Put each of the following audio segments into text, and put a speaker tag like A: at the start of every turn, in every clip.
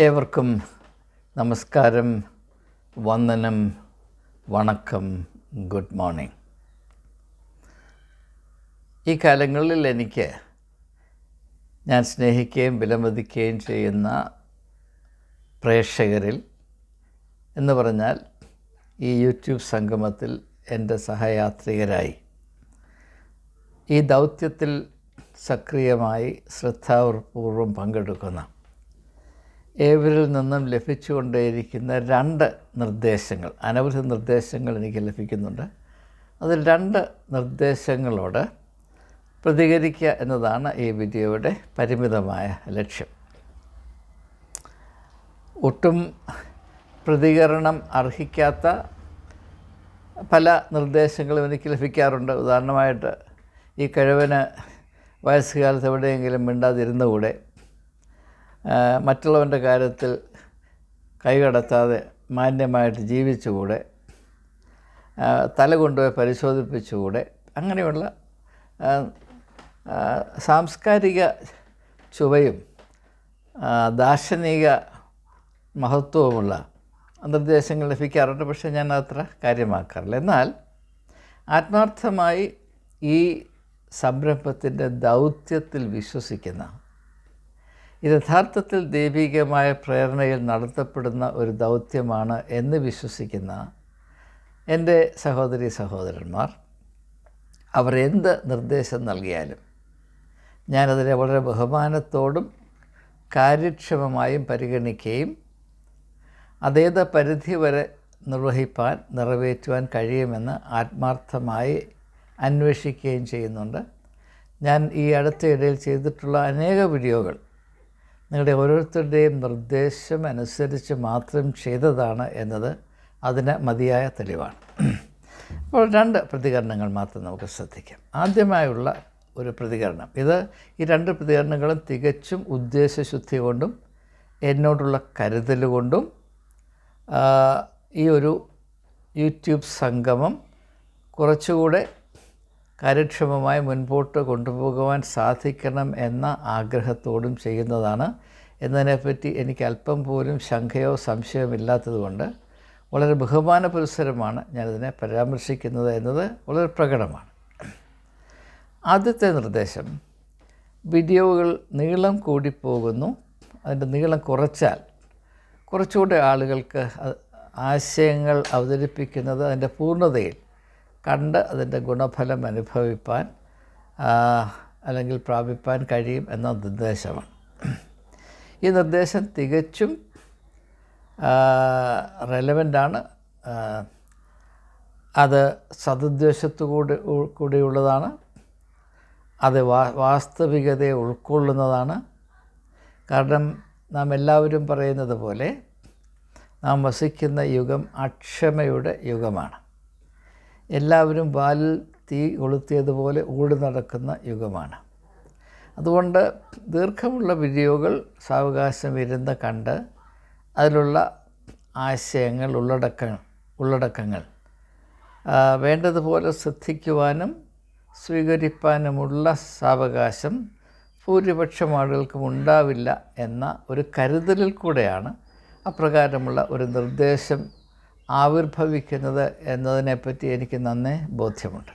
A: ഏവർക്കും നമസ്കാരം വന്ദനം വണക്കം ഗുഡ് മോർണിംഗ്. ഈ കാലങ്ങളിൽ എനിക്ക് ഞാൻ സ്നേഹിക്കുകയും വിലമതിക്കുകയും ചെയ്യുന്ന പ്രേക്ഷകരിൽ എന്ന് പറഞ്ഞാൽ ഈ യൂട്യൂബ് സംഗമത്തിൽ എന്റെ സഹയാത്രികരായി. ഈ ദൗത്യത്തിൽ സക്രിയമായി ശ്രദ്ധാപൂർവം പങ്കെടുക്കുന്ന ഏവരിൽ നിന്നും ലഭിച്ചുകൊണ്ടേയിരിക്കുന്ന രണ്ട് നിർദ്ദേശങ്ങൾ അനവധി നിർദ്ദേശങ്ങൾ എനിക്ക് ലഭിക്കുന്നുണ്ട്. അതിൽ രണ്ട് നിർദ്ദേശങ്ങളോട് പ്രതികരിക്കുക എന്നതാണ് ഈ വീഡിയോയുടെ പരിമിതമായ ലക്ഷ്യം. ഒട്ടും പ്രതികരണം അർഹിക്കാത്ത പല നിർദ്ദേശങ്ങളും എനിക്ക് ലഭിക്കാറുണ്ട്. ഉദാഹരണമായിട്ട് ഈ കഴിവിന് വയസ്സുകാലത്ത് എവിടെയെങ്കിലും മിണ്ടാതിരുന്നുകൂടെ മറ്റുള്ളവന്റെ കാര്യത്തിൽ കൈകടത്താതെ മാന്യമായിട്ട് ജീവിച്ചുകൂടെ തല കൊണ്ടുപോയി പരിശോധിപ്പിച്ചുകൂടെ അങ്ങനെയുള്ള സാംസ്കാരിക ചുവയും ദാർശനിക മഹത്വവുമുള്ള നിർദ്ദേശങ്ങൾ ലഭിക്കാറുണ്ട്. പക്ഷേ ഞാൻ അത്ര കാര്യമാക്കാറില്ല. എന്നാൽ ആത്മാർത്ഥമായി ഈ സംരംഭത്തിന്റെ ദൗത്യത്തിൽ വിശ്വസിക്കുന്ന യഥാർത്ഥത്തിൽ ദൈവികമായ പ്രേരണയിൽ നടത്തപ്പെടുന്ന ഒരു ദൗത്യമാണ് എന്ന് വിശ്വസിക്കുന്ന എന്റെ സഹോദരി സഹോദരന്മാർ അവർ എന്ത് നിർദ്ദേശം നൽകിയാലും ഞാനതിനെ വളരെ ബഹുമാനത്തോടും കാര്യക്ഷമമായും പരിഗണിക്കുകയും അതേത് പരിധി വരെ നിർവഹിപ്പാൻ നിറവേറ്റുവാൻ കഴിയുമെന്ന് ആത്മാർത്ഥമായി അന്വേഷിക്കുകയും ചെയ്യുന്നുണ്ട്. ഞാൻ ഈ അടുത്തിടയിൽ ചെയ്തിട്ടുള്ള അനേക വീഡിയോകൾ നിങ്ങളുടെ ഓരോരുത്തരുടെയും നിർദ്ദേശം അനുസരിച്ച് മാത്രം ചെയ്തതാണ് എന്നത് അതിന് മതിയായ തെളിവാണ്. അപ്പോൾ രണ്ട് പ്രതികരണങ്ങൾ മാത്രം നമുക്ക് ശ്രദ്ധിക്കാം. ആദ്യമായുള്ള ഒരു പ്രതികരണം. ഇത് ഈ രണ്ട് പ്രതികരണങ്ങളും തികച്ചും ഉദ്ദേശശുദ്ധി കൊണ്ടും എന്നോടുള്ള കരുതൽ കൊണ്ടും ഈ ഒരു യൂട്യൂബ് സംഗമം കുറച്ചുകൂടെ കാര്യക്ഷമമായി മുൻപോട്ട് കൊണ്ടുപോകുവാൻ സാധിക്കണം എന്ന ആഗ്രഹത്തോടും ചെയ്യുന്നതാണ്. എന്നതിനെപ്പറ്റി എനിക്ക് അല്പം പോലും ശങ്കയോ സംശയമില്ലാത്തതുകൊണ്ട് വളരെ ബഹുമാന പുരസ്സരമാണ് ഞാനിതിനെ പരാമർശിക്കുന്നത് എന്നത് വളരെ പ്രകടമാണ്. ആദ്യത്തെ നിർദ്ദേശം വീഡിയോകൾ നീളം കൂടിപ്പോകുന്നു അതിന്റെ നീളം കുറച്ചാൽ കുറച്ചുകൂടെ ആളുകൾക്ക് ആശയങ്ങൾ അവതരിപ്പിക്കുന്നത് അതിന്റെ പൂർണതയിൽ കണ്ട് അതിന്റെ ഗുണഫലം അനുഭവിപ്പാൻ അല്ലെങ്കിൽ പ്രാപിപ്പാൻ കഴിയും എന്ന നിർദ്ദേശമാണ്. ഈ നിർദ്ദേശം തികച്ചും റെലവന്റാണ് അത് സതുദ്ദേശത്തുകൂടി കൂടിയുള്ളതാണ്. അത് വാ വാസ്തവികതയെ ഉൾക്കൊള്ളുന്നതാണ്. കാരണം നാം എല്ലാവരും പറയുന്നത് പോലെ നാം വസിക്കുന്ന യുഗം അക്ഷമയുടെ യുഗമാണ്. എല്ലാവരും വാലിൽ തീ കൊളുത്തിയതുപോലെ ഓടി നടക്കുന്ന യുഗമാണ്. അതുകൊണ്ട് ദീർഘമുള്ള വീഡിയോകൾ സാവകാശം ഇരുന്ന് കണ്ട് അതിലുള്ള ആശയങ്ങൾ ഉള്ളടക്ക ഉള്ളടക്കങ്ങൾ വേണ്ടതുപോലെ ശ്രദ്ധിക്കുവാനും സ്വീകരിപ്പാനുമുള്ള സാവകാശം ഭൂരിപക്ഷം ആളുകൾക്കും ഉണ്ടാവില്ല എന്ന ഒരു കരുതലിൽ കൂടെയാണ് അപ്രകാരമുള്ള ഒരു നിർദ്ദേശം ആവിർഭവിക്കുന്നത് എന്നതിനെപ്പറ്റി എനിക്ക് നന്നേ ബോധ്യമുണ്ട്.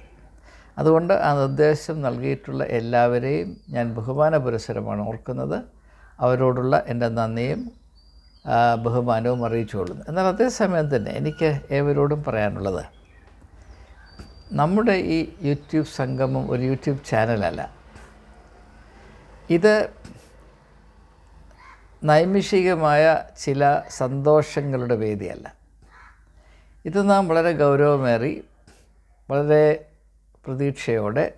A: അതുകൊണ്ട് ആ നിർദ്ദേശം നൽകിയിട്ടുള്ള എല്ലാവരെയും ഞാൻ ബഹുമാന പുരസരമാണ് ഓർക്കുന്നത്. അവരോടുള്ള എന്റെ നന്ദിയും ബഹുമാനവും അറിയിച്ചുകൊള്ളുന്നു. എന്നാൽ അതേസമയം തന്നെ എനിക്ക് ഏവരോടും പറയാനുള്ളത് നമ്മുടെ ഈ യൂട്യൂബ് സംഗമം ഒരു യൂട്യൂബ് ചാനലല്ല. ഇത് നൈമിഷികമായ ചില സന്തോഷങ്ങളുടെ വേദിയല്ല. ഇത് നാം വളരെ ഗൗരവമേറി വളരെ പ്രതീക്ഷയോടെ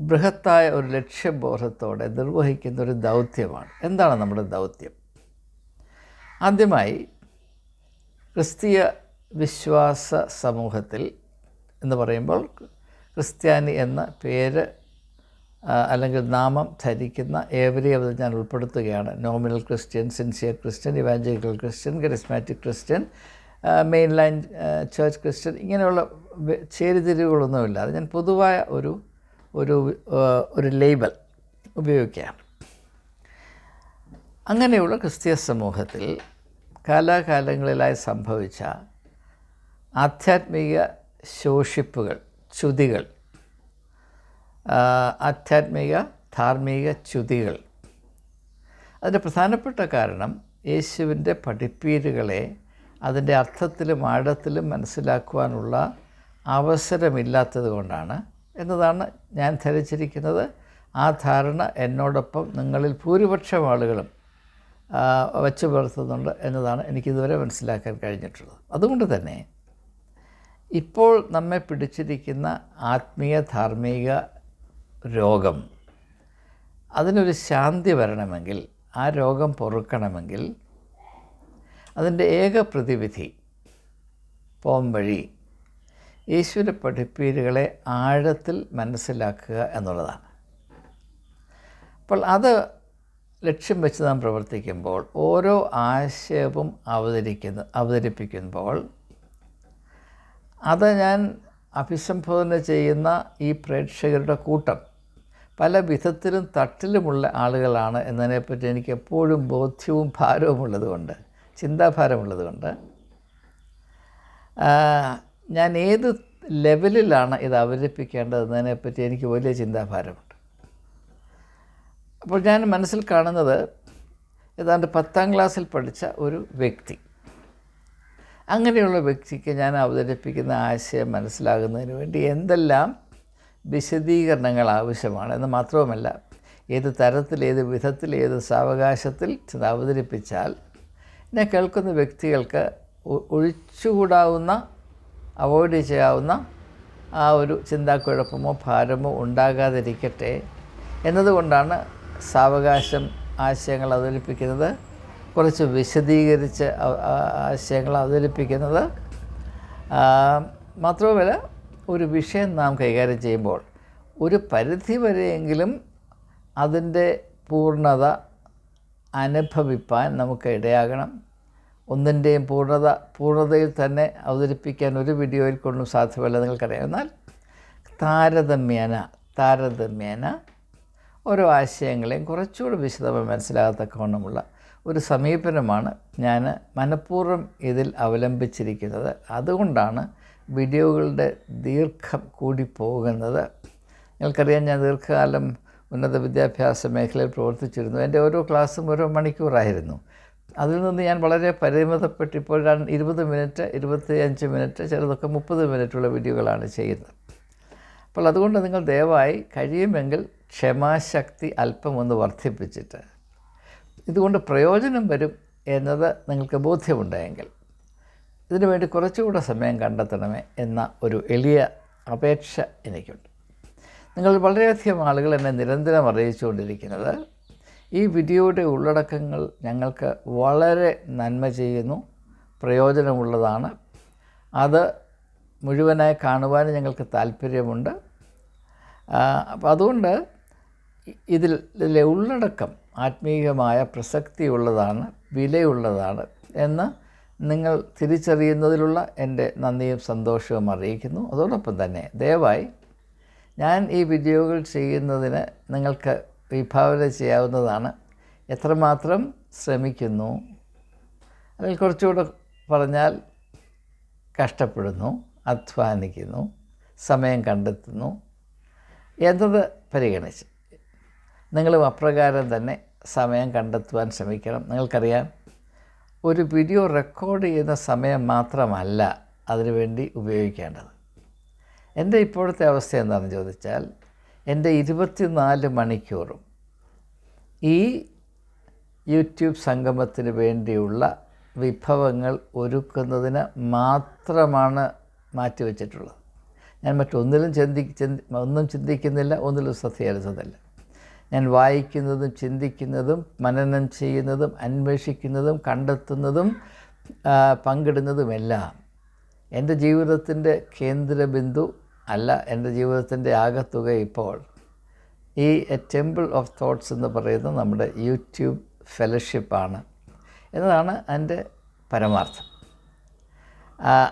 A: ബൃഹത്തായ ഒരു ലക്ഷ്യബോധത്തോടെ നിർവഹിക്കുന്ന ഒരു ദൗത്യമാണ്. എന്താണ് നമ്മുടെ ദൗത്യം? ആദ്യമായി ക്രിസ്തീയ വിശ്വാസ സമൂഹത്തിൽ എന്ന് പറയുമ്പോൾ ക്രിസ്ത്യാനി എന്ന പേര് അല്ലെങ്കിൽ നാമം ധരിക്കുന്ന ഏവരെയും അത് ഞാൻ ഉൾപ്പെടുത്തുകയാണ്. Nominal Christian sincere Christian evangelical Christian charismatic Christian main line church Christian ഇങ്ങനെയുള്ള ചേരിതിരിവുകളൊന്നുമില്ല. അത് ഞാൻ പൊതുവായ ഒരു ഒരു ഒരു ലേബൽ ഉപയോഗിക്കുകയാണ്. അങ്ങനെയുള്ള ക്രിസ്തീയ സമൂഹത്തിൽ കാലാകാലങ്ങളിലായി സംഭവിച്ച ആധ്യാത്മിക ശോഷിപ്പുകൾ ച്യുതികൾ ആ, ആധ്യാത്മിക ധാർമ്മിക ച്യുതികൾ. അതിന്റെ പ്രധാനപ്പെട്ട കാരണം യേശുവിന്റെ പഠിപ്പീരുകളെ അതിന്റെ അർത്ഥത്തിലും ആഴത്തിലും മനസ്സിലാക്കുവാനുള്ള അവസരമില്ലാത്തത് കൊണ്ടാണ് എന്നതാണ് ഞാൻ ധരിച്ചിരിക്കുന്നത്. ആ ധാരണ എന്നോടൊപ്പം നിങ്ങളിൽ ഭൂരിപക്ഷം ആളുകളും വെച്ചു പുലർത്തുന്നുണ്ട് എന്നതാണ് എനിക്കിതുവരെ മനസ്സിലാക്കാൻ കഴിഞ്ഞിട്ടുള്ളത്. അതുകൊണ്ട് തന്നെ ഇപ്പോൾ നമ്മെ പിടിച്ചിരിക്കുന്ന ആത്മീയ ധാർമ്മിക രോഗം. അതിനൊരു ശാന്തി വരണമെങ്കിൽ ആ രോഗം പൊറുക്കണമെങ്കിൽ അതിന്റെ ഏക പ്രതിവിധി പോംവഴി ഈശ്വര പഠിപ്പീരുകളെ ആഴത്തിൽ മനസ്സിലാക്കുക എന്നുള്ളതാണ്. അപ്പോൾ അത് ലക്ഷ്യം വെച്ച് നാം പ്രവർത്തിക്കുമ്പോൾ ഓരോ ആശയവും അവതരിക്കുന്ന അവതരിപ്പിക്കുമ്പോൾ അത് ഞാൻ അഭിസംബോധന ചെയ്യുന്ന ഈ പ്രേക്ഷകരുടെ കൂട്ടം പല വിധത്തിലും തട്ടിലുമുള്ള ആളുകളാണ് എന്നതിനെപ്പറ്റി എനിക്ക് എപ്പോഴും ബോധ്യവും ഭാരവും ഉള്ളതുകൊണ്ട് ചിന്താഭാരമുള്ളതുകൊണ്ട്. ഞാൻ ഏത് ലെവലിലാണ് ഇത് അവതരിപ്പിക്കേണ്ടതെന്നതിനെപ്പറ്റി എനിക്ക് വലിയ ചിന്താഭാരമുണ്ട്. അപ്പോൾ ഞാൻ മനസ്സിൽ കാണുന്നത് ഏതാണ്ട് പത്താം ക്ലാസ്സിൽ പഠിച്ച ഒരു വ്യക്തി. അങ്ങനെയുള്ള വ്യക്തിക്ക് ഞാൻ അവതരിപ്പിക്കുന്ന ആശയം മനസ്സിലാകുന്നതിന് വേണ്ടി എന്തെല്ലാം വിശദീകരണങ്ങൾ ആവശ്യമാണ്. എന്ന് മാത്രവുമല്ല ഏത് തരത്തിൽ ഏത് വിധത്തിൽ ഏത് സാവകാശത്തിൽ ചെന്ന് അവതരിപ്പിച്ചാൽ എന്നെ കേൾക്കുന്ന വ്യക്തികൾക്ക് ഒഴിച്ചുകൂടാവുന്ന അവോയ്ഡ് ചെയ്യാവുന്ന ആ ഒരു ചിന്താക്കുഴപ്പമോ ഭാരമോ ഉണ്ടാകാതിരിക്കട്ടെ. എന്നതുകൊണ്ടാണ് സാവകാശം ആശയങ്ങൾ അവതരിപ്പിക്കുന്നത് കുറച്ച് വിശദീകരിച്ച് ആശയങ്ങൾ അവതരിപ്പിക്കുന്നത്. മാത്രവുമല്ല ഒരു വിഷയം നാം കൈകാര്യം ചെയ്യുമ്പോൾ ഒരു പരിധി വരെയെങ്കിലും അതിന്റെ പൂർണത അനുഭവിപ്പാൻ നമുക്ക് ഇടയാകണം. ഒന്നിന്റെയും പൂർണത പൂർണതയിൽ തന്നെ അവതരിപ്പിക്കാൻ ഒരു വീഡിയോയിൽ കൊണ്ടും സാധ്യമല്ല നിങ്ങൾക്കറിയാം. എന്നാൽ താരതമ്യേന താരതമ്യേന ഓരോ ആശയങ്ങളെയും കുറച്ചുകൂടി വിശദമായി മനസ്സിലാകത്തക്കവണ്ണമുള്ള ഒരു സമീപനമാണ് ഞാൻ മനഃപൂർവം ഇതിൽ അവലംബിച്ചിരിക്കുന്നത്. അതുകൊണ്ടാണ് വീഡിയോകളുടെ ദീർഘം കൂടി പോകുന്നത്. നിങ്ങൾക്കറിയാം ഞാൻ ദീർഘകാലം ഉന്നത വിദ്യാഭ്യാസ മേഖലയിൽ പ്രവർത്തിച്ചിരുന്നു. എന്റെ ഓരോ ക്ലാസ്സും ഓരോ മണിക്കൂറായിരുന്നു. അതിൽ നിന്ന് ഞാൻ വളരെ പരിമിതപ്പെട്ട് ഇപ്പോൾ ഇരുപത് മിനിറ്റ് ഇരുപത്തി അഞ്ച് മിനിറ്റ് ചിലതൊക്കെ മുപ്പത് മിനിറ്റുള്ള വീഡിയോകളാണ് ചെയ്യുന്നത്. അപ്പോൾ അതുകൊണ്ട് നിങ്ങൾ ദയവായി കഴിയുമെങ്കിൽ ക്ഷമാശക്തി അല്പം ഒന്ന് വർദ്ധിപ്പിച്ചിട്ട്. ഇതുകൊണ്ട് പ്രയോജനം വരും എന്നത് നിങ്ങൾക്ക് ബോധ്യമുണ്ടായെങ്കിൽ ഇതിനു വേണ്ടി കുറച്ചുകൂടെ സമയം കണ്ടെത്തണമേ എന്ന ഒരു എളിയ അപേക്ഷ എനിക്കുണ്ട്. നിങ്ങൾ വളരെയധികം ആളുകൾ എന്നെ നിരന്തരം അറിയിച്ചുകൊണ്ടിരിക്കുന്നത്. ഈ വീഡിയോയുടെ ഉള്ളടക്കങ്ങൾ ഞങ്ങൾക്ക് വളരെ നന്മ ചെയ്യുന്നു പ്രയോജനമുള്ളതാണ്. അത് മുഴുവനായി കാണുവാൻ ഞങ്ങൾക്ക് താല്പര്യമുണ്ട്. അപ്പം അതുകൊണ്ട് ഇതിൽ ഇതിലെ ഉള്ളടക്കം ആത്മീയമായ പ്രസക്തിയുള്ളതാണ് വിലയുള്ളതാണ് എന്ന് നിങ്ങൾ തിരിച്ചറിയുന്നതിലുള്ള എന്റെ നന്ദിയും സന്തോഷവും അറിയിക്കുന്നു. അതോടൊപ്പം തന്നെ ദയവായി ഞാൻ ഈ വീഡിയോകൾ ചെയ്യുന്നതിന് നിങ്ങൾക്ക് വിഭാവന ചെയ്യാവുന്നതാണ്. എത്രമാത്രം ശ്രമിക്കുന്നു? അതിൽ കുറച്ചുകൂടെ പറഞ്ഞാൽ കഷ്ടപ്പെടുന്നു അധ്വാനിക്കുന്നു സമയം കണ്ടെത്തുന്നു എന്നത് പരിഗണിച്ച്. നിങ്ങളും അപ്രകാരം തന്നെ സമയം കണ്ടെത്തുവാൻ ശ്രമിക്കണം. നിങ്ങൾക്കറിയാം ഒരു വീഡിയോ റെക്കോർഡ് ചെയ്യുന്ന സമയം മാത്രമല്ല അതിനുവേണ്ടി ഉപയോഗിക്കേണ്ടത്. എന്റെ ഇപ്പോഴത്തെ അവസ്ഥ എന്താണെന്ന് ചോദിച്ചാൽ എന്റെ ഇരുപത്തിനാല് മണിക്കൂറും ഈ യൂട്യൂബ് സംഗമത്തിന് വേണ്ടിയുള്ള വിഭവങ്ങൾ ഒരുക്കുന്നതിന് മാത്രമാണ് മാറ്റിവെച്ചിട്ടുള്ളത്. ഞാൻ മറ്റൊന്നിലും ചിന്തി ഒന്നും ചിന്തിക്കുന്നില്ല ഒന്നിലും ശ്രദ്ധ ചെലുത്തുന്നില്ല. ഞാൻ വായിക്കുന്നതും ചിന്തിക്കുന്നതും മനനം ചെയ്യുന്നതും അന്വേഷിക്കുന്നതും കണ്ടെത്തുന്നതും പങ്കിടുന്നതുമെല്ലാം എന്റെ ജീവിതത്തിന്റെ കേന്ദ്രബിന്ദു അല്ല എന്റെ ജീവിതത്തിന്റെ ആകത്തുക ഇപ്പോൾ ഈ ടെമ്പിൾ ഓഫ് തോട്ട്സ് എന്ന് പറയുന്ന നമ്മുടെ യൂട്യൂബ് ഫെലോഷിപ്പാണ്. എന്നതാണ് എന്റെ പരമാർത്ഥം.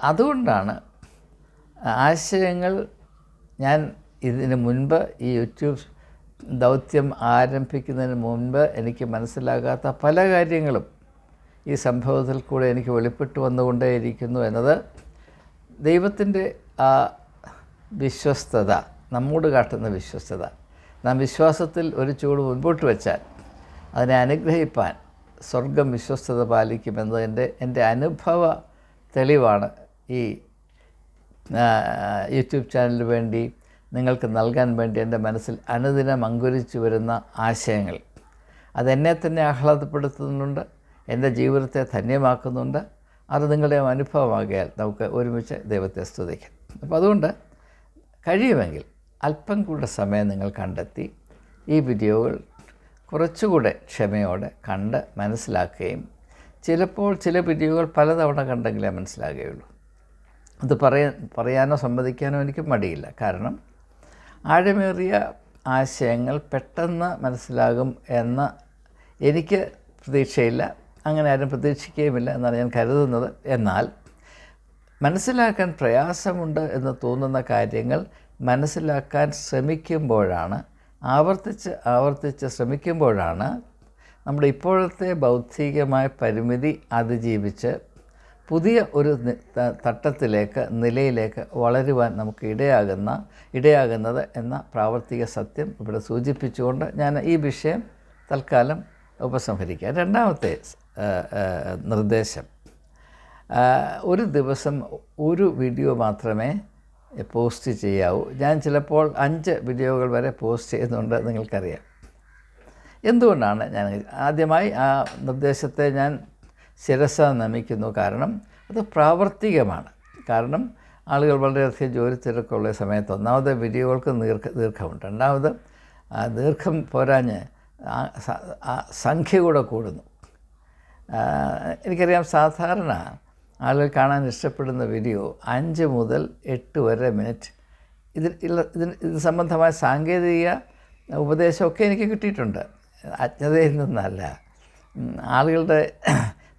A: അതുകൊണ്ടാണ് ആശയങ്ങൾ ഞാൻ ഇതിന് മുൻപ് ഈ യൂട്യൂബ് ദൗത്യം ആരംഭിക്കുന്നതിന് മുൻപ് എനിക്ക് മനസ്സിലാകാത്ത പല കാര്യങ്ങളും ഈ സംഭവത്തിൽ കൂടെ എനിക്ക് വെളിപ്പെട്ടു വന്നുകൊണ്ടേയിരിക്കുന്നു എന്നത് ദൈവത്തിന്റെ ആ വിശ്വസ്തത നമ്മോട് കാട്ടുന്ന വിശ്വസ്തത. നാം വിശ്വാസത്തിൽ ഒരു ചൂട് മുൻപോട്ട് വെച്ചാൽ അതിനെ അനുഗ്രഹിപ്പാൻ സ്വർഗം വിശ്വസ്തത പാലിക്കുമെന്നതിന്റെ എന്റെ അനുഭവ തെളിവാണ് ഈ യൂട്യൂബ് ചാനലിന് വേണ്ടി നിങ്ങൾക്ക് നൽകാൻ വേണ്ടി എന്റെ മനസ്സിൽ അനുദിനം അങ്കുരിച്ചു വരുന്ന ആശയങ്ങൾ. അതെന്നെ തന്നെ ആഹ്ലാദപ്പെടുത്തുന്നുണ്ട് എന്റെ ജീവിതത്തെ ധന്യമാക്കുന്നുണ്ട് അത് നിങ്ങളുടെ അനുഭവമാകിയാൽ നമുക്ക് ഒരുമിച്ച് ദൈവത്തെ സ്തുതിക്കാം. അപ്പോൾ അതുകൊണ്ട് കഴിയുമെങ്കിൽ അല്പം കൂടെ സമയം നിങ്ങൾ കണ്ടെത്തി ഈ വീഡിയോകൾ കുറച്ചുകൂടെ ക്ഷമയോടെ കണ്ട് മനസ്സിലാക്കുകയും ചിലപ്പോൾ ചില വീഡിയോകൾ പലതവണ കണ്ടെങ്കിലേ മനസ്സിലാകുകയുള്ളൂ. അത് പറയാൻ പറയാനോ സമ്മതിക്കാനോ എനിക്ക് മടിയില്ല. കാരണം ആഴമേറിയ ആശയങ്ങൾ പെട്ടെന്ന് മനസ്സിലാകും എന്ന എനിക്ക് പ്രതീക്ഷയില്ല. അങ്ങനെ ആരും പ്രതീക്ഷിക്കുകയുമില്ല എന്നാണ് ഞാൻ കരുതുന്നത്. എന്നാൽ മനസ്സിലാക്കാൻ പ്രയാസമുണ്ട് എന്ന് തോന്നുന്ന കാര്യങ്ങൾ മനസ്സിലാക്കാൻ ശ്രമിക്കുമ്പോഴാണ് ആവർത്തിച്ച് ആവർത്തിച്ച് ശ്രമിക്കുമ്പോഴാണ് നമ്മുടെ ഇപ്പോഴത്തെ ബൗദ്ധികമായ പരിമിതി അതിജീവിച്ച് പുതിയ ഒരു തട്ടത്തിലേക്ക് നിലയിലേക്ക് വളരുവാൻ നമുക്ക് ഇടയാകുന്ന ഇടയാകുന്നത് എന്ന പ്രാവർത്തിക സത്യം ഇവിടെ സൂചിപ്പിച്ചുകൊണ്ട് ഞാൻ ഈ വിഷയം തൽക്കാലം ഉപസംഹരിക്കുക രണ്ടാമത്തെ നിർദ്ദേശം. ഒരു ദിവസം ഒരു വീഡിയോ മാത്രമേ പോസ്റ്റ് ചെയ്യാവൂ. ഞാൻ ചിലപ്പോൾ അഞ്ച് വീഡിയോകൾ വരെ പോസ്റ്റ് ചെയ്യുന്നുണ്ട് നിങ്ങൾക്കറിയാം. എന്തുകൊണ്ടാണ് ഞാൻ ആദ്യമായി ആ നിർദ്ദേശത്തെ ഞാൻ ശിരസ നമിക്കുന്നു. കാരണം അത് പ്രാവർത്തികമാണ്. കാരണം ആളുകൾ വളരെയധികം ജോലി തിരക്കുള്ള സമയത്ത് ഒന്നാമത് വീഡിയോകൾക്ക് ദീർഘ ദീർഘമുണ്ട്. രണ്ടാമത് ദീർഘം പോരാഞ്ഞ് സംഖ്യ കൂടെ കൂടുന്നു. എനിക്കറിയാം സാധാരണ ആളുകൾ കാണാൻ ഇഷ്ടപ്പെടുന്ന വീഡിയോ അഞ്ച് മുതൽ എട്ട് വരെ മിനിറ്റ്. ഇതിൽ ഇതിന് ഇത് സംബന്ധമായ സാങ്കേതിക ഉപദേശമൊക്കെ എനിക്ക് കിട്ടിയിട്ടുണ്ട്. അജ്ഞതയിൽ നിന്നല്ല. ആളുകളുടെ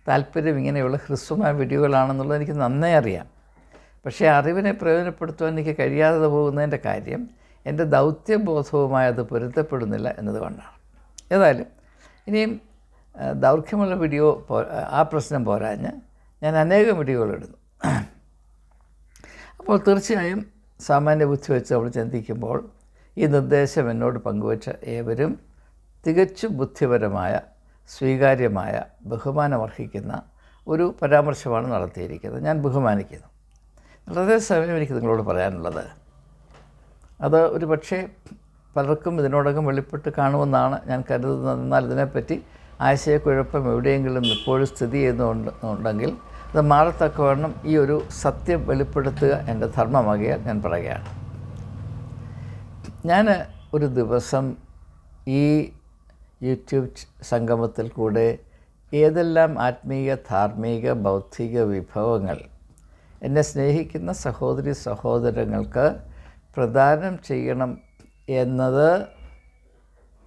A: താല്പര്യം ഇങ്ങനെയുള്ള ഹ്രസ്വമായ വീഡിയോകളാണെന്നുള്ളത് എനിക്ക് നന്നേ അറിയാം. പക്ഷേ അറിവിനെ പ്രയോജനപ്പെടുത്തുവാൻ എനിക്ക് കഴിയാതെ പോകുന്നതിന്റെ കാര്യം എന്റെ ദൗത്യബോധവുമായി അത് പൊരുത്തപ്പെടുന്നില്ല എന്നതുകൊണ്ടാണ് ഏതായാലും ഇനിയും ദൗർഘ്യമുള്ള വീഡിയോ പോ ആ പ്രശ്നം പോരാഞ്ഞ് ഞാൻ അനേകം വീഡിയോകൾ ഇടുന്നു. അപ്പോൾ തീർച്ചയായും സാമാന്യ ബുദ്ധി വെച്ച് നമ്മൾ ചിന്തിക്കുമ്പോൾ ഈ നിർദ്ദേശം എന്നോട് പങ്കുവച്ച ഏവരും തികച്ചും ബുദ്ധിപരമായ സ്വീകാര്യമായ ബഹുമാനമർഹിക്കുന്ന ഒരു പരാമർശമാണ് നടത്തിയിരിക്കുന്നത്. ഞാൻ ബഹുമാനിക്കുന്നു. വളരെ സമയം എനിക്ക് നിങ്ങളോട് പറയാനുള്ളത് അത് ഒരു പക്ഷേ പലർക്കും ഇതിനോടകം വെളിപ്പെട്ട് കാണുമെന്നാണ് ഞാൻ കരുതുന്നത്. എന്നാൽ ഇതിനെപ്പറ്റി ആശയക്കുഴപ്പം എവിടെയെങ്കിലും ഇപ്പോഴും സ്ഥിതി ചെയ്യുന്നുണ്ടെങ്കിൽ അത് മാറത്തക്കവണ്ണം ഈ ഒരു സത്യം വെളിപ്പെടുത്തുക എന്റെ ധർമ്മമാകിയാൽ ഞാൻ പറയുകയാണ്. ഞാൻ ഒരു ദിവസം ഈ യൂട്യൂബ് സംഗമത്തിൽ കൂടെ ഏതെല്ലാം ആത്മീയ ധാർമ്മിക ബൗദ്ധിക വിഭവങ്ങൾ എന്നെ സ്നേഹിക്കുന്ന സഹോദരി സഹോദരങ്ങൾക്ക് പ്രദാനം ചെയ്യണം എന്നത്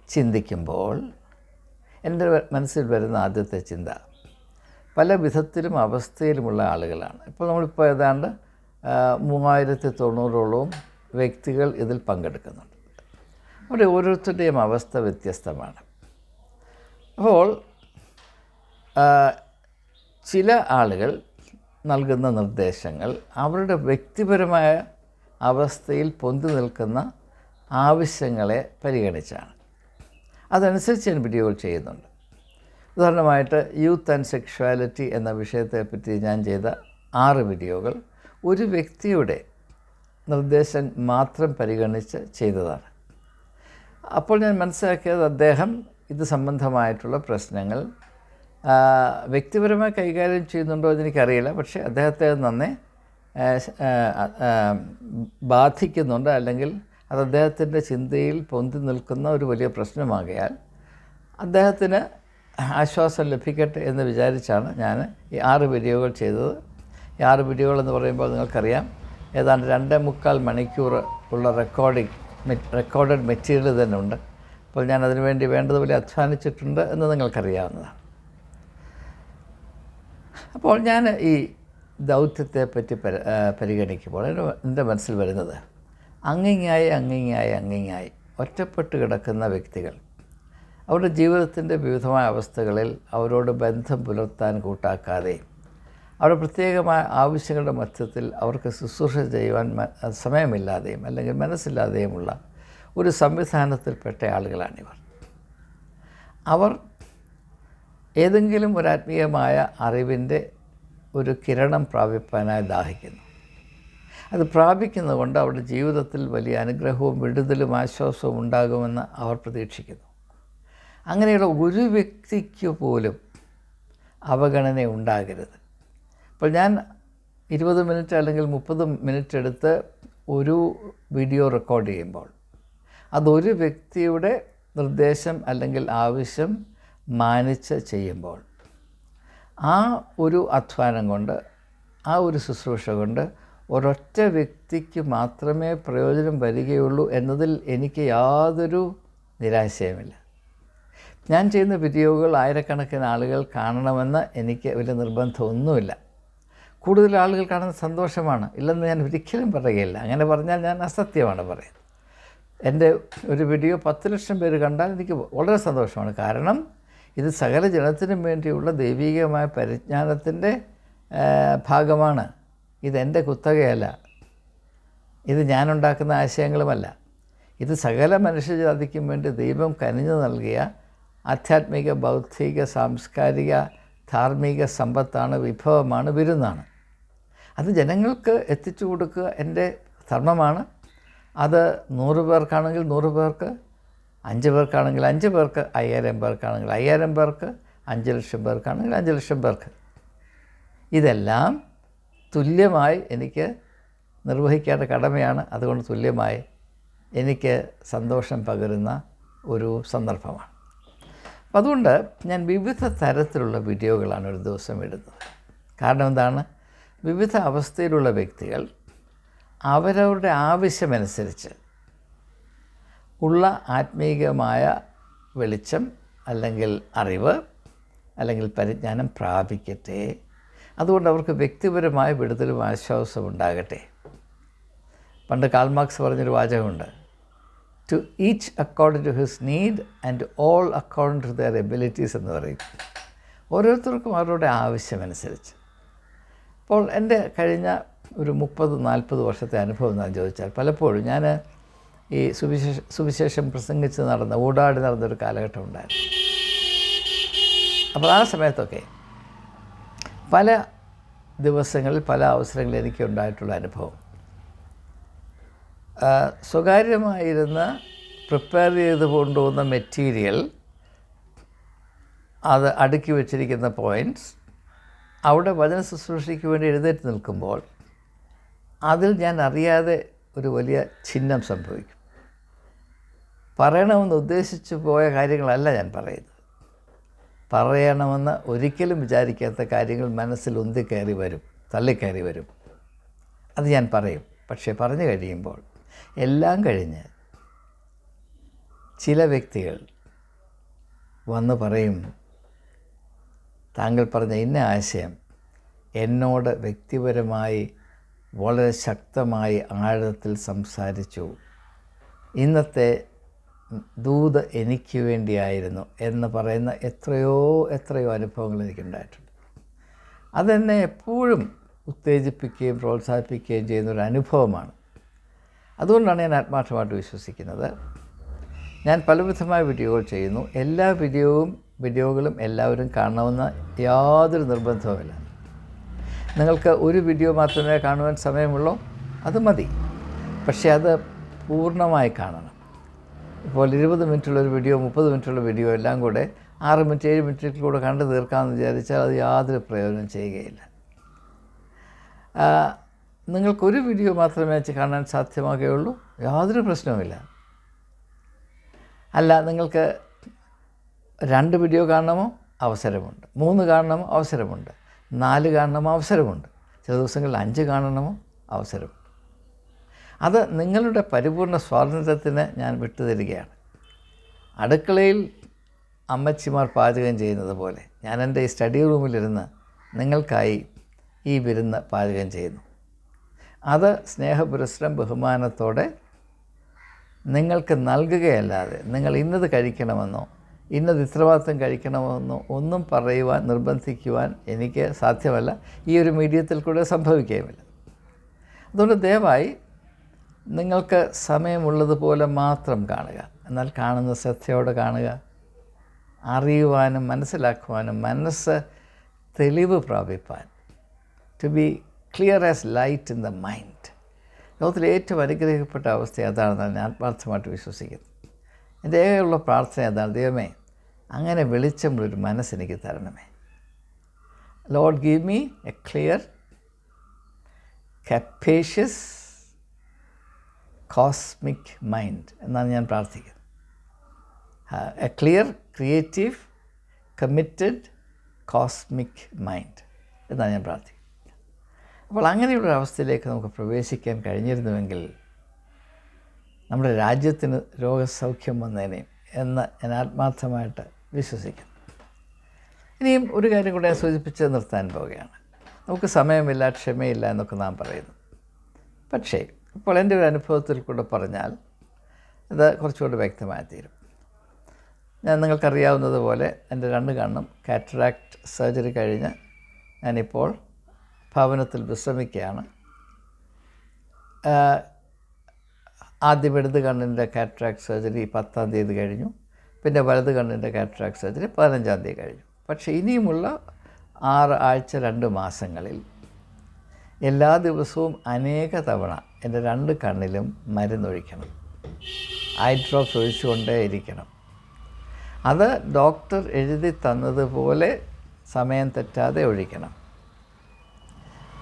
A: ചിന്തിക്കുമ്പോൾ എന്റെ മനസ്സിൽ വരുന്ന ആദ്യത്തെ ചിന്ത പല വിധത്തിലും അവസ്ഥയിലുമുള്ള ആളുകളാണ്. ഇപ്പോൾ നമ്മളിപ്പോൾ ഏതാണ്ട് മൂവായിരത്തി തൊണ്ണൂറോളവും വ്യക്തികൾ ഇതിൽ പങ്കെടുക്കുന്നുണ്ട്. അവിടെ ഓരോരുത്തരുടെയും അവസ്ഥ വ്യത്യസ്തമാണ്. അപ്പോൾ ചില ആളുകൾ നൽകുന്ന നിർദ്ദേശങ്ങൾ അവരുടെ വ്യക്തിപരമായ അവസ്ഥയിൽ പൊന്തി നിൽക്കുന്ന ആവശ്യങ്ങളെ പരിഗണിച്ചാണ്. അതനുസരിച്ച് ഞാൻ വീഡിയോകൾ ചെയ്യുന്നുണ്ട്. ഉദാഹരണമായിട്ട് യൂത്ത് ആൻഡ് സെക്ഷുവാലിറ്റി എന്ന വിഷയത്തെപ്പറ്റി ഞാൻ ചെയ്ത ആറ് വീഡിയോകൾ ഒരു വ്യക്തിയുടെ നിർദ്ദേശം മാത്രം പരിഗണിച്ച് ചെയ്തതാണ്. അപ്പോൾ ഞാൻ മനസ്സിലാക്കിയത് അദ്ദേഹം ഇത് സംബന്ധമായിട്ടുള്ള പ്രശ്നങ്ങൾ. വ്യക്തിപരമായി കൈകാര്യം ചെയ്യുന്നുണ്ടോ എന്ന് എനിക്കറിയില്ല. പക്ഷേ അദ്ദേഹത്തെ നന്നെ ബാധിക്കുന്നുണ്ട്. അല്ലെങ്കിൽ അത് അദ്ദേഹത്തിന്റെ ചിന്തയിൽ പൊന്തി നിൽക്കുന്ന ഒരു വലിയ പ്രശ്നമാകയാൽ അദ്ദേഹത്തിന് ആശ്വാസം ലഭിക്കട്ടെ എന്ന് വിചാരിച്ചാണ് ഞാൻ ഈ ആറ് വീഡിയോകൾ ചെയ്തത്. ഈ ആറ് വീഡിയോകൾ എന്ന് പറയുമ്പോൾ നിങ്ങൾക്കറിയാം ഏതാണ്ട് രണ്ടേ മുക്കാൽ മണിക്കൂർ ഉള്ള റെക്കോർഡിംഗ് റെക്കോർഡഡ് മെറ്റീരിയൽ തന്നെ ഉണ്ട്. അപ്പോൾ ഞാൻ അതിനുവേണ്ടി വേണ്ടതുപോലെ അധ്വാനിച്ചിട്ടുണ്ട് എന്ന് നിങ്ങൾക്കറിയാവുന്നതാണ്. അപ്പോൾ ഞാൻ ഈ ദൗത്യത്തെ പറ്റി പരി പരിഗണിക്കുമ്പോൾ എന്റെ മനസ്സിൽ വരുന്നത് അങ്ങിങ്ങായി അങ്ങിങ്ങായി അങ്ങിങ്ങായി ഒറ്റപ്പെട്ട് കിടക്കുന്ന വ്യക്തികൾ അവരുടെ ജീവിതത്തിന്റെ വിവിധമായ അവസ്ഥകളിൽ അവരോട് ബന്ധം പുലർത്താൻ കൂട്ടാക്കാതെ അവരുടെ പ്രത്യേകമായ ആവശ്യങ്ങളുടെ മധ്യത്തിൽ അവർക്ക് ശുശ്രൂഷ ചെയ്യുവാൻ സമയമില്ലാതെയും അല്ലെങ്കിൽ മനസ്സില്ലാതെയുമുള്ള ഒരു സംവിധാനത്തിൽപ്പെട്ട ആളുകളാണിവർ. അവർ ഏതെങ്കിലും ഒരു ആത്മീയമായ അറിവിന്റെ ഒരു കിരണം പ്രാപിപ്പാനായി ദാഹിക്കുന്നു. അത് പ്രാപിക്കുന്നതുകൊണ്ട് അവരുടെ ജീവിതത്തിൽ വലിയ അനുഗ്രഹവും വിടുതലും ആശ്വാസവും ഉണ്ടാകുമെന്ന് അവർ പ്രതീക്ഷിക്കുന്നു. അങ്ങനെയുള്ള ഒരു വ്യക്തിക്ക് പോലും അവഗണന ഉണ്ടാകരുത്. അപ്പോൾ ഞാൻ ഇരുപത് മിനിറ്റ് അല്ലെങ്കിൽ മുപ്പത് മിനിറ്റ് എടുത്ത് ഒരു വീഡിയോ റെക്കോർഡ് ചെയ്യുമ്പോൾ അതൊരു വ്യക്തിയുടെ നിർദ്ദേശം അല്ലെങ്കിൽ ആവശ്യം മാനിച്ച് ചെയ്യുമ്പോൾ ആ ഒരു അധ്വാനം കൊണ്ട് ആ ഒരു ശുശ്രൂഷ കൊണ്ട് ഒരൊറ്റ വ്യക്തിക്ക് മാത്രമേ പ്രയോജനം വരികയുള്ളൂ എന്നതിൽ എനിക്ക് യാതൊരു നിരാശയുമില്ല. ഞാൻ ചെയ്യുന്ന വീഡിയോകൾ ആയിരക്കണക്കിന് ആളുകൾ കാണണമെന്ന് എനിക്ക് വലിയ നിർബന്ധമൊന്നുമില്ല. കൂടുതൽ ആളുകൾ കാണുന്ന സന്തോഷമാണ്. ഇല്ലെന്ന് ഞാൻ ഒരിക്കലും പറയുകയില്ല. അങ്ങനെ പറഞ്ഞാൽ ഞാൻ അസത്യമാണ് പറയുന്നത്. എന്റെ ഒരു വീഡിയോ പത്ത് ലക്ഷം പേര് കണ്ടാൽ എനിക്ക് വളരെ സന്തോഷമാണ്. കാരണം ഇത് സകല ജനത്തിനും വേണ്ടിയുള്ള ദൈവികമായ പരിജ്ഞാനത്തിന്റെ ഭാഗമാണ്. ഇതെന്റെ കുത്തകയല്ല. ഇത് ഞാനുണ്ടാക്കുന്ന ആശയങ്ങളുമല്ല. ഇത് സകല മനുഷ്യജാതിക്കും വേണ്ടി ദൈവം കനിഞ്ഞു നൽകിയ ആധ്യാത്മിക ബൗദ്ധിക സാംസ്കാരിക ധാർമ്മിക സമ്പത്താണ് വിഭവമാണ് വിരുന്നാണ്. അത് ജനങ്ങൾക്ക് എത്തിച്ചു കൊടുക്കുക എന്റെ ധർമ്മമാണ്. അത് നൂറ് പേർക്കാണെങ്കിൽ നൂറ് പേർക്ക് അഞ്ച് പേർക്കാണെങ്കിൽ അഞ്ച് പേർക്ക് അയ്യായിരം പേർക്കാണെങ്കിൽ അയ്യായിരം പേർക്ക് അഞ്ച് ലക്ഷം പേർക്കാണെങ്കിൽ അഞ്ച് ലക്ഷം പേർക്ക്. ഇതെല്ലാം തുല്യമായി എനിക്ക് നിർവഹിക്കേണ്ട കടമയാണ്. അതുകൊണ്ട് തുല്യമായി എനിക്ക് സന്തോഷം പകരുന്ന ഒരു സന്ദർഭമാണ്. അപ്പം അതുകൊണ്ട് ഞാൻ വിവിധ തരത്തിലുള്ള വീഡിയോകളാണ് ഒരു ദിവസം ഇടുന്നത്. കാരണം എന്താണ്? വിവിധ അവസ്ഥയിലുള്ള വ്യക്തികൾ അവരവരുടെ ആവശ്യമനുസരിച്ച് ഉള്ള ആത്മീകമായ വെളിച്ചം അല്ലെങ്കിൽ അറിവ് അല്ലെങ്കിൽ പരിജ്ഞാനം പ്രാപിക്കട്ടെ. അതുകൊണ്ട് അവർക്ക് വ്യക്തിപരമായ വിടുതലും ആശ്വാസവും ഉണ്ടാകട്ടെ. പണ്ട് കാൽമാർക്സ് പറഞ്ഞൊരു വാചകമുണ്ട്. To each according to his need and all according to their abilities എന്ന് പറയും. ഓരോരുത്തർക്കും അവരുടെ ആവശ്യമനുസരിച്ച്. അപ്പോൾ എന്റെ കഴിഞ്ഞ ഒരു മുപ്പത് നാൽപ്പത് വർഷത്തെ അനുഭവം എന്നാണ് ചോദിച്ചാൽ പലപ്പോഴും ഞാൻ ഈ സുവിശേഷ സുവിശേഷം പ്രസംഗിച്ച് നടന്ന ഊടാടി നടന്നൊരു കാലഘട്ടം ഉണ്ടായിരുന്നു. അപ്പോൾ ആ സമയത്തൊക്കെ പല ദിവസങ്ങളിൽ പല അവസരങ്ങളിൽ എനിക്ക് ഉണ്ടായിട്ടുള്ള അനുഭവം. സ്വകാര്യമായിരുന്ന പ്രിപ്പയർ ചെയ്ത് കൊണ്ടുപോകുന്ന മെറ്റീരിയൽ അത് അടുക്കി വച്ചിരിക്കുന്ന പോയിന്റ്സ് അവിടെ വചന ശുശ്രൂഷയ്ക്ക് വേണ്ടി എഴുന്നേറ്റ് നിൽക്കുമ്പോൾ അതിൽ ഞാൻ അറിയാതെ ഒരു വലിയ ചിഹ്നം സംഭവിക്കും. പറയണമെന്ന് ഉദ്ദേശിച്ചു പോയ കാര്യങ്ങളല്ല ഞാൻ പറയുന്നത്. പറയണമെന്ന് ഒരിക്കലും വിചാരിക്കാത്ത കാര്യങ്ങൾ മനസ്സിൽ ഉന്തിക്കയറി വരും തള്ളിക്കയറി വരും. അത് ഞാൻ പറയും. പക്ഷേ പറഞ്ഞു കഴിയുമ്പോൾ എല്ലാം കഴിഞ്ഞ് ചില വ്യക്തികൾ വന്ന് പറയും താങ്കൾ പറഞ്ഞ ഇന്ന ആശയം എന്നോട് വ്യക്തിപരമായി വളരെ ശക്തമായി ആഴത്തിൽ സംസാരിച്ചു. ഇന്നത്തെ ദൂത് എനിക്ക് വേണ്ടിയായിരുന്നു എന്ന് പറയുന്ന എത്രയോ എത്രയോ അനുഭവങ്ങൾ എനിക്കുണ്ടായിട്ടുണ്ട്. അതെന്നെ എപ്പോഴും ഉത്തേജിപ്പിക്കുകയും പ്രോത്സാഹിപ്പിക്കുകയും ചെയ്യുന്ന ഒരു അനുഭവമാണ്. അതുകൊണ്ടാണ് ഞാൻ ആത്മാർത്ഥമായിട്ട് വിശ്വസിക്കുന്നത്. ഞാൻ പലവിധമായ വീഡിയോകൾ ചെയ്യുന്നു. എല്ലാ വീഡിയോവും വീഡിയോകളും എല്ലാവരും കാണണമെന്ന് യാതൊരു നിർബന്ധവുമില്ല. നിങ്ങൾക്ക് ഒരു വീഡിയോ മാത്രമേ കാണുവാൻ സമയമുള്ളൂ. അത് മതി. പക്ഷേ അത് പൂർണമായി കാണണം. ഇപ്പോൾ ഇരുപത് മിനിറ്റുള്ളൊരു വീഡിയോ മുപ്പത് മിനിറ്റുള്ള വീഡിയോ എല്ലാം കൂടെ ആറ് മിനിറ്റ് ഏഴ് മിനിറ്റിൽ കൂടെ കണ്ടു തീർക്കാമെന്ന് വിചാരിച്ചാൽ അത് യാതൊരു പ്രയോജനം ചെയ്യുകയില്ല. നിങ്ങൾക്കൊരു വീഡിയോ മാത്രമേ വെച്ച് കാണാൻ സാധ്യമാകുകയുള്ളൂ. യാതൊരു പ്രശ്നവുമില്ല അല്ല നിങ്ങൾക്ക് രണ്ട് വീഡിയോ കാണണമോ? അവസരമുണ്ട്. മൂന്ന് കാണണമോ? അവസരമുണ്ട്. നാല് കാണണമോ അവസരമുണ്ട്. ചില ദിവസങ്ങളിൽ അഞ്ച് കാണണമോ അവസരമുണ്ട്. അത് നിങ്ങളുടെ പരിപൂർണ സ്വാതന്ത്ര്യത്തിന് ഞാൻ വിട്ടുതരികയാണ് അടുക്കളയിൽ അമ്മച്ചിമാർ പാചകം ചെയ്യുന്നത് പോലെ ഞാൻ എന്റെ ഈ സ്റ്റഡി റൂമിലിരുന്ന് നിങ്ങൾക്കായി ഈ വിരുന്ന് പാചകം ചെയ്യുന്നു. അത് സ്നേഹപുരസ്സരം ബഹുമാനത്തോടെ നിങ്ങൾക്ക് നൽകുകയല്ലാതെ നിങ്ങൾ ഇന്നത് കഴിക്കണമെന്നോ ഇന്നത് ഇത്രമാത്രം കഴിക്കണമെന്നോ ഒന്നും പറയുവാൻ നിർബന്ധിക്കുവാൻ എനിക്ക് സാധ്യമല്ല. ഈ ഒരു മീഡിയത്തിൽ കൂടെ സംഭവിക്കുകയുമില്ല. അതുകൊണ്ട് ദയവായി നിങ്ങൾക്ക് സമയമുള്ളതുപോലെ മാത്രം കാണുക. എന്നാൽ കാണുന്ന ശ്രദ്ധയോടെ കാണുക. അറിയുവാനും മനസ്സിലാക്കുവാനും മനസ്സ് തെളിവ് പ്രാപിപ്പാൻ. To be clear as light in the mind ലോകത്തിലെ ഏറ്റവും അനുഗ്രഹിക്കപ്പെട്ട അവസ്ഥ അതാണെന്നാണ് ഞാൻ ആത്മാർത്ഥമായിട്ട് വിശ്വസിക്കുന്നത്. എന്റെ ഏകയുള്ള പ്രാർത്ഥന അതാണ്. ദൈവമേ അങ്ങനെ വെളിച്ചമുള്ളൊരു മനസ്സെനിക്ക് തരണമേ. Lord give me a clear capacious cosmic mind എന്നാണ് ഞാൻ പ്രാർത്ഥിക്കുന്നത്. A clear creative committed cosmic mind എന്നാണ് ഞാൻ പ്രാർത്ഥിക്കുന്നത്. അപ്പോൾ അങ്ങനെയുള്ള അവസ്ഥയിലേക്ക് നമുക്ക് പ്രവേശിക്കാൻ കഴിഞ്ഞിരുന്നുവെങ്കിൽ നമ്മുടെ രാജ്യത്തിന് രോഗസൗഖ്യം വന്നേനെ എന്ന് ഞാൻ ആത്മാർത്ഥമായിട്ട് വിശ്വസിക്കുന്നു ഇനിയും ഒരു കാര്യം കൂടെ സൂചിപ്പിച്ച് നിർത്താൻ പോവുകയാണ്. നമുക്ക് സമയമില്ല ക്ഷമയില്ല എന്നൊക്കെ നാം പറയുന്നു. പക്ഷേ ഇപ്പോൾ എന്റെ ഒരു അനുഭവത്തിൽ കൂടെ പറഞ്ഞാൽ ഇത് കുറച്ചുകൂടി വ്യക്തമായി തീരും. ഞാൻ നിങ്ങൾക്കറിയാവുന്നതുപോലെ എന്റെ രണ്ട് കണ്ണും കാറ്ററാക്ട് സർജറി കഴിഞ്ഞ് ഞാനിപ്പോൾ ഭവനത്തിൽ വിശ്രമിക്കുകയാണ്. ആദ്യം ഇടത് കണ്ണിന്റെ കാറ്ററാക്ട് സർജറി പത്താം തീയതി കഴിഞ്ഞു. പിന്നെ വലത് കണ്ണിന്റെ കാറ്ററാക്ട് സർജറി പതിനഞ്ചാം തീയതി കഴിഞ്ഞു. പക്ഷേ ഇനിയുമുള്ള ആറ് ആഴ്ച രണ്ട് മാസങ്ങളിൽ എല്ലാ ദിവസവും അനേക തവണ എന്റെ രണ്ട് കണ്ണിലും മരുന്നൊഴിക്കണം. ഐ ഡ്രോപ്സ് ഒഴിച്ചുകൊണ്ടേ ഇരിക്കണം അത് ഡോക്ടർ എഴുതി തന്നതുപോലെ സമയം തെറ്റാതെ ഒഴിക്കണം.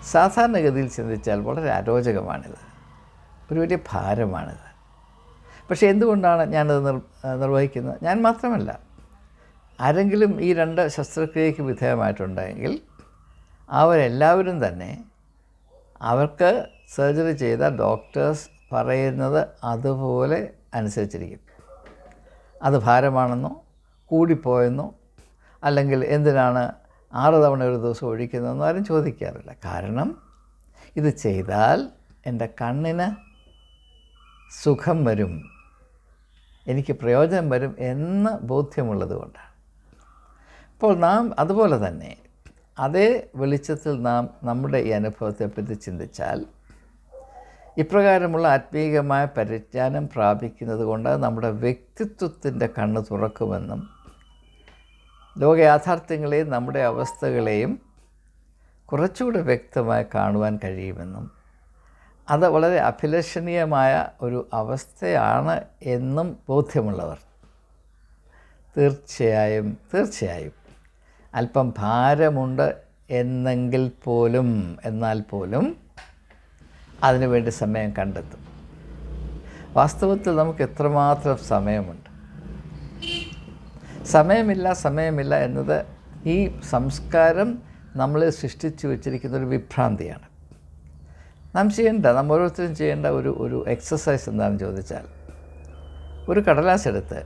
A: സാധാരണഗതിയിൽ ചിന്തിച്ചാൽ വളരെ അരോചകമാണിത്. ഒരു വലിയ ഭാരമാണിത്. പക്ഷേ എന്തുകൊണ്ടാണ് ഞാനത് നിർ നിർവഹിക്കുന്നത്? ഞാൻ മാത്രമല്ല ആരെങ്കിലും ഈ രണ്ട് ശസ്ത്രക്രിയയ്ക്ക് വിധേയമായിട്ടുണ്ടെങ്കിൽ അവരെല്ലാവരും തന്നെ അവർക്ക് സർജറി ചെയ്ത ഡോക്ടേഴ്സ് പറയുന്നത് അതുപോലെ അനുസരിച്ചിരിക്കും. അത് ഭാരമാണെന്നോ കൂടിപ്പോയെന്നോ അല്ലെങ്കിൽ എന്തിനാണ് ആറ് തവണ ഒരു ദിവസം ഒഴിക്കുന്നതെന്നോ ആരും ചോദിക്കാറില്ല. കാരണം ഇത് ചെയ്താൽ എന്റെ കണ്ണിന് സുഖം വരും. എനിക്ക് പ്രയോജനം വരും എന്ന ബോധ്യമുള്ളത് കൊണ്ടാണ്. അപ്പോൾ നാം അതുപോലെ തന്നെ അതേ വെളിച്ചത്തിൽ നാം നമ്മുടെ ഈ അനുഭവത്തെപ്പറ്റി ചിന്തിച്ചാൽ ഇപ്രകാരമുള്ള ആത്മീയമായ പരിജ്ഞാനം പ്രാപിക്കുന്നത് കൊണ്ട് നമ്മുടെ വ്യക്തിത്വത്തിന്റെ കണ്ണ് തുറക്കുമെന്നും ലോക യാഥാർത്ഥ്യങ്ങളെയും നമ്മുടെ അവസ്ഥകളെയും കുറച്ചുകൂടെ വ്യക്തമായി കാണുവാൻ കഴിയുമെന്നും അത് വളരെ അഭിലഷണീയമായ ഒരു അവസ്ഥയാണ് എന്നും ബോധ്യമുള്ളവർ. തീർച്ചയായും തീർച്ചയായും. അല്പം ഭാരമുണ്ട് എന്നെങ്കിൽ പോലും എന്നാൽ പോലും അതിനുവേണ്ടി സമയം കണ്ടെത്തും. വാസ്തവത്തിൽ നമുക്ക് എത്രമാത്രം സമയമുണ്ട്? സമയമില്ല സമയമില്ല എന്നത് ഈ സംസ്കാരം നമ്മൾ സൃഷ്ടിച്ചു വച്ചിരിക്കുന്ന ഒരു വിഭ്രാന്തിയാണ്. നാം ചെയ്യേണ്ട നാം ഓരോരുത്തരും ചെയ്യേണ്ട ഒരു ഒരു എക്സസൈസ് എന്താണെന്ന് ചോദിച്ചാൽ ഒരു കടലാസ് എടുത്ത്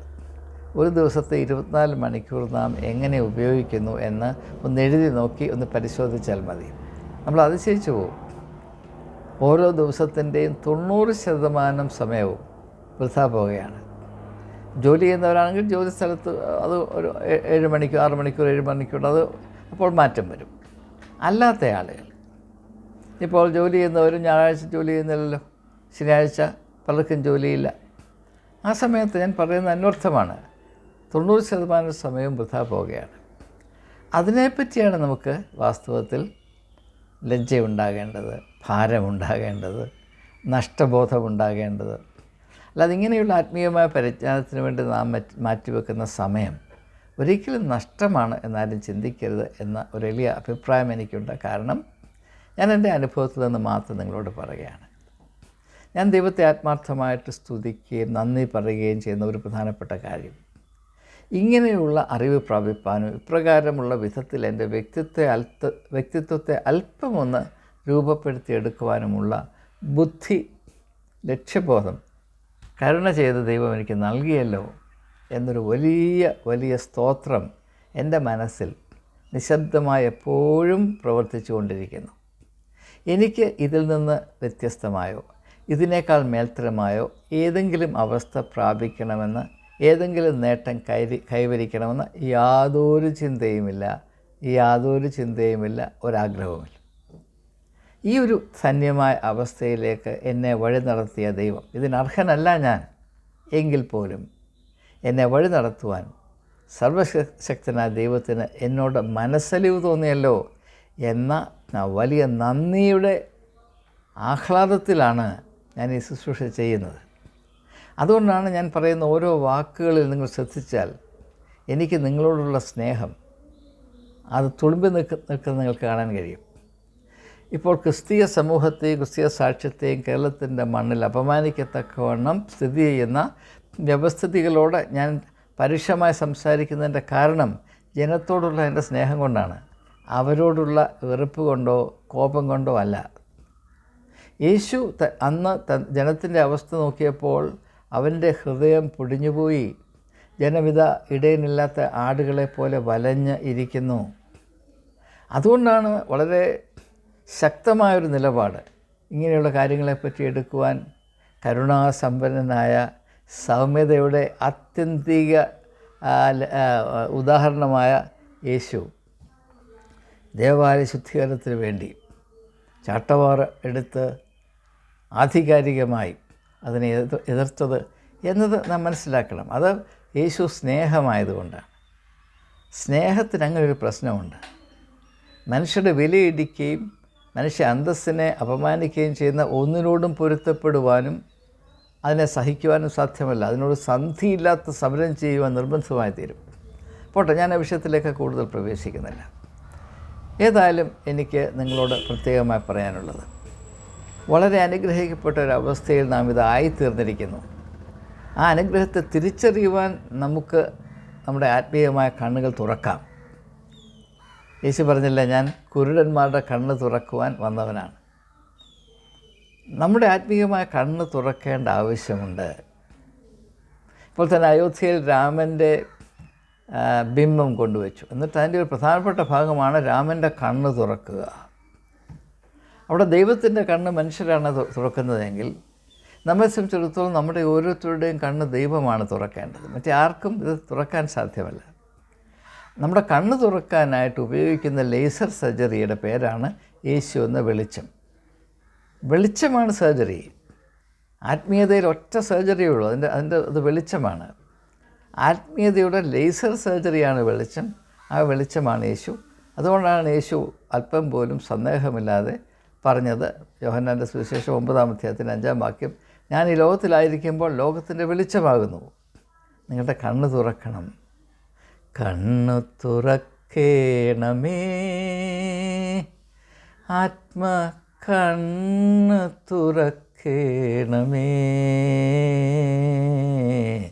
A: ഒരു ദിവസത്തെ ഇരുപത്തിനാല് മണിക്കൂർ നാം എങ്ങനെ ഉപയോഗിക്കുന്നു എന്ന് ഒന്ന് എഴുതി നോക്കി ഒന്ന് പരിശോധിച്ചാൽ മതി. നമ്മൾ അതിശയിച്ചു പോവും. ഓരോ ദിവസത്തിന്റെയും തൊണ്ണൂറ് ശതമാനം സമയവും വൃഥാ പോവുകയാണ്. ജോലി ചെയ്യുന്നവരാണെങ്കിൽ ജോലി സ്ഥലത്ത് അത് ഒരു ഏഴ് മണിക്കൂർ ആറ് മണിക്കൂർ ഏഴ് മണിക്കൂർ അത് അപ്പോൾ മാറ്റം വരും. അല്ലാത്ത ആളുകൾ ഇപ്പോൾ ജോലി ചെയ്യുന്നവരും ഞായറാഴ്ച ജോലി ചെയ്യുന്നില്ലല്ലോ. ശനിയാഴ്ച പലർക്കും ജോലിയില്ല. ആ സമയത്ത് ഞാൻ പറയുന്ന അന്വർത്ഥമാണ്. തൊണ്ണൂറ് ശതമാനം സമയം വൃഥാ പോവുകയാണ്. അതിനെപ്പറ്റിയാണ് നമുക്ക് വാസ്തവത്തിൽ ലജ്ജയുണ്ടാകേണ്ടത് ഭാരമുണ്ടാകേണ്ടത് നഷ്ടബോധമുണ്ടാകേണ്ടത്. അല്ലാതെ ഇങ്ങനെയുള്ള ആത്മീയമായ പരിജ്ഞാനത്തിന് വേണ്ടി നാം മാറ്റിവെക്കുന്ന സമയം ഒരിക്കലും നഷ്ടമാണ് എന്നാലും ചിന്തിക്കരുത് എന്ന ഒരു വലിയ അഭിപ്രായം എനിക്കുണ്ട്. കാരണം ഞാൻ എന്റെ അനുഭവത്തിൽ നിന്ന് മാത്രം നിങ്ങളോട് പറയുകയാണ്. ഞാൻ ദൈവത്തെ ആത്മാർത്ഥമായിട്ട് സ്തുതിക്കുകയും നന്ദി പറയുകയും ചെയ്യുന്ന ഒരു പ്രധാനപ്പെട്ട കാര്യം. ഇങ്ങനെയുള്ള അറിവ് പ്രാപിപ്പാനും ഇപ്രകാരമുള്ള വിധത്തിൽ എന്റെ വ്യക്തിത്വത്തെ അൽത്ത വ്യക്തിത്വത്തെ അല്പമൊന്ന് രൂപപ്പെടുത്തിയെടുക്കുവാനുമുള്ള ബുദ്ധി ലക്ഷ്യബോധം കരുണ ചെയ്ത ദൈവം എനിക്ക് നൽകിയല്ലോ എന്നൊരു വലിയ വലിയ സ്തോത്രം എന്റെ മനസ്സിൽ നിശബ്ദമായി എപ്പോഴും പ്രവർത്തിച്ചു കൊണ്ടിരിക്കുന്നു എനിക്ക് ഇതിൽ നിന്ന് വ്യത്യസ്തമായോ? ഇതിനേക്കാൾ മേൽത്തരമായോ? ഏതെങ്കിലും അവസ്ഥ പ്രാപിക്കണമെന്ന് ഏതെങ്കിലും നേട്ടം കൈവരി കൈവരിക്കണമെന്ന് യാതൊരു ചിന്തയുമില്ല. യാതൊരു ചിന്തയുമില്ല ഒരാഗ്രഹവുമില്ല. ഈ ഒരു ധന്യമായ അവസ്ഥയിലേക്ക് എന്നെ വഴി നടത്തിയ ദൈവം ഇതിനർഹനല്ല ഞാൻ. എങ്കിൽ പോലും എന്നെ വഴി നടത്തുവാൻ സർവശക്തനായ ദൈവത്തിന് എന്നോട് മനസ്സലിവ് തോന്നിയല്ലോ എന്ന വലിയ നന്ദിയുടെ ആഹ്ലാദത്തിലാണ് ഞാൻ ഈ ശുശ്രൂഷ ചെയ്യുന്നത്. അതുകൊണ്ടാണ് ഞാൻ പറയുന്ന ഓരോ വാക്കുകളിൽ നിങ്ങൾ ശ്രദ്ധിച്ചാൽ എനിക്ക് നിങ്ങളോടുള്ള സ്നേഹം അത് തുളുമ്പി നിൽക്ക നിൽക്കുന്ന നിങ്ങൾക്ക് കാണാൻ കഴിയും. ഇപ്പോൾ ക്രിസ്തീയ സമൂഹത്തെയും ക്രിസ്തീയ സാക്ഷ്യത്തെയും കേരളത്തിന്റെ മണ്ണിൽ അപമാനിക്കത്തക്കവണ്ണം സ്ഥിതി ചെയ്യുന്ന വ്യവസ്ഥിതികളോട് ഞാൻ പരുഷമായി സംസാരിക്കുന്നതിന്റെ കാരണം ജനത്തോടുള്ള എന്റെ സ്നേഹം കൊണ്ടാണ്. അവരോടുള്ള വെറുപ്പ് കൊണ്ടോ കോപം കൊണ്ടോ അല്ല. യേശു അന്ന് ജനത്തിന്റെ അവസ്ഥ നോക്കിയപ്പോൾ അവന്റെ ഹൃദയം പൊടിഞ്ഞുപോയി. ജനവിധ ഇടയനില്ലാത്ത ആടുകളെ പോലെ വലഞ്ഞ് ഇരിക്കുന്നു. അതുകൊണ്ടാണ് വളരെ ശക്തമായൊരു നിലപാട്. ഇങ്ങനെയുള്ള കാര്യങ്ങളെപ്പറ്റി എടുക്കുവാൻ കരുണാസമ്പന്നനായ സൗമ്യതയുടെ ആത്യന്തിക ഉദാഹരണമായ യേശു. ദേവാലയ ശുദ്ധീകരണത്തിന് വേണ്ടി ചാട്ടവാർ എടുത്ത് ആധികാരികമായി അതിനെ എതിർ- എതിർത്തത് എന്നത് നാം മനസ്സിലാക്കണം. അത് യേശു സ്നേഹമായതുകൊണ്ടാണ്. സ്നേഹത്തിന് അങ്ങനെ ഒരു പ്രശ്നമുണ്ട്. മനുഷ്യരുടെ വിലയിടിക്കുകയും മനുഷ്യ അന്തസ്സിനെ അപമാനിക്കുകയും ചെയ്യുന്ന ഒന്നിനോടും പൊരുത്തപ്പെടുവാനും അതിനെ സഹിക്കുവാനും സാധ്യമല്ല. അതിനോട് സന്ധിയില്ലാത്ത സമരം ചെയ്യുവാൻ നിർബന്ധമായി തീരും പോട്ടെ ഞാൻ ആ വിഷയത്തിലേക്ക് കൂടുതൽ പ്രവേശിക്കുന്നില്ല. ഏതായാലും എനിക്ക് നിങ്ങളോട് പ്രത്യേകമായി പറയാനുള്ളത്. വളരെ അനുഗ്രഹിക്കപ്പെട്ട ഒരവസ്ഥയിൽ നാം ഇതായിത്തീർന്നിരിക്കുന്നു ആ അനുഗ്രഹത്തെ തിരിച്ചറിയുവാൻ നമുക്ക് നമ്മുടെ ആത്മീയമായ കണ്ണുകൾ തുറക്കാം. യേശു പറഞ്ഞില്ല ഞാൻ കുരുടന്മാരുടെ കണ്ണ് തുറക്കുവാൻ വന്നവനാണ്. നമ്മുടെ ആത്മീയമായ കണ്ണ് തുറക്കേണ്ട ആവശ്യമുണ്ട്. ഇപ്പോൾ തന്നെ അയോധ്യയിൽ രാമന്റെ ബിംബം കൊണ്ടുവച്ചു. എന്നിട്ട് അതിന്റെ ഒരു പ്രധാനപ്പെട്ട ഭാഗമാണ് രാമന്റെ കണ്ണ് തുറക്കുക. അവിടെ ദൈവത്തിന്റെ കണ്ണ് മനുഷ്യരാണ് തുറക്കുന്നതെങ്കിൽ നമ്മെ സംബന്ധിച്ചിടത്തോളം നമ്മുടെ ഓരോരുത്തരുടെയും കണ്ണ് ദൈവമാണ് തുറക്കേണ്ടത്. മറ്റേ ആർക്കും ഇത് തുറക്കാൻ സാധ്യമല്ല. നമ്മുടെ കണ്ണ് തുറക്കാനായിട്ട് ഉപയോഗിക്കുന്ന ലേസർ സർജറിയുടെ പേരാണ് യേശു എന്ന വെളിച്ചം. വെളിച്ചമാണ് സർജറി. ആത്മീയതയിൽ ഒറ്റ സർജറിയേ ഉള്ളൂ. അതിന്റെ അതിന്റെ അത് വെളിച്ചമാണ്. ആത്മീയതയുടെ ലേസർ സർജറിയാണ് വെളിച്ചം. ആ വെളിച്ചമാണ് യേശു. അതുകൊണ്ടാണ് യേശു അല്പം പോലും സന്ദേഹമില്ലാതെ പറഞ്ഞത്. യോഹന്നാന്റെ സുവിശേഷം ഒമ്പതാം അധ്യായത്തിന്റെ അഞ്ചാം വാക്യം ഞാൻ ഈ ലോകത്തിലായിരിക്കുമ്പോൾ ലോകത്തിന്റെ വെളിച്ചമാകുന്നു. നിങ്ങളുടെ കണ്ണ് തുറക്കണം. കണ്ണു തുറക്കേണമേ. ആത്മ കണ്ണ് തുറക്കേണമേ.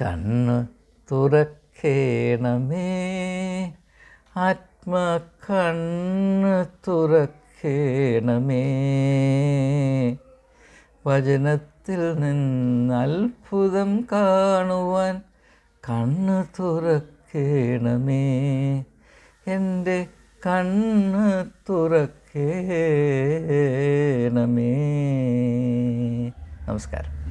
A: കണ്ണ് തുറക്കേണമേ. ആത്മ കണ്ണ് തുറക്കേണമേ. വചനത്തിൽ നിന്ന് അത്ഭുതം കാണുവാൻ കണ്ണ് തുറക്കേണമേ. എന്റെ കണ്ണ് തുറക്കേണമേ. നമസ്കാരം.